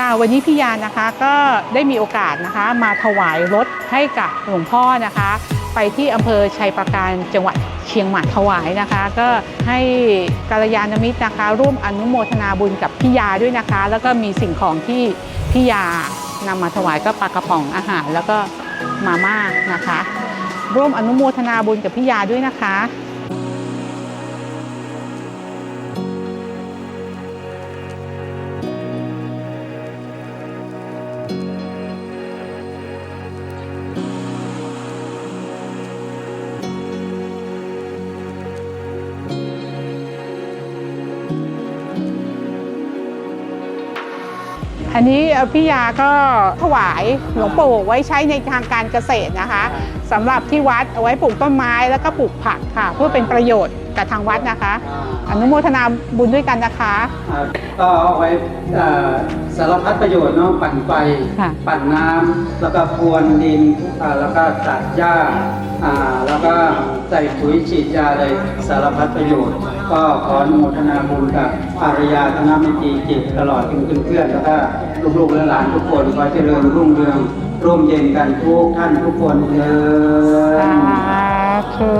ค่ะวันนี้พี่ยานะคะก็ได้มีโอกาสนะคะ มาถวายรถให้กับหลวงพ่อนะคะ ไปที่อำเภอชัยปราการจังหวัดเชียงใหม่ถวายนะคะ ก็ให้กัลยาณมิตรนะคะ ร่วมอนุโมทนาบุญกับพี่ยาด้วยนะคะ แล้วก็มีสิ่งของที่พี่ยานำมาถวายก็ปลากระป๋องอาหารแล้วก็มาม่านะคะ ร่วมอนุโมทนาบุญกับพี่ยาด้วยนะคะ อันนี้พี่ยาก็ถวายหลวงปู่ไว้ใช้ในทางการเกษตรนะคะ สำหรับที่วัดเอาไว้ปลูกต้นไม้แล้วก็ปลูกผักค่ะ เพื่อเป็นประโยชน์กับทางวัดนะคะ อนุโมทนาบุญด้วยกันนะคะอ่าก็เอาไว้อ่าสารพัดประโยชน์เนาะปั่นไฟค่ะปั่นน้ำแล้วก็พรวนดินอ่าแล้วก็ตัดหญ้าอ่าแล้วก็ใส่ปุ๋ยฉีดยาอะไรสารพัดประโยชน์ ก็ขออนุโมทนาบุญกับอารยาธนมิตรีจิตตลอดถึงเพื่อนๆแล้วก็ลูกๆและหลานทุกคนขอเจริญรุ่งเรืองร่มเย็นกันทุกท่านทุกคนเลสายธุ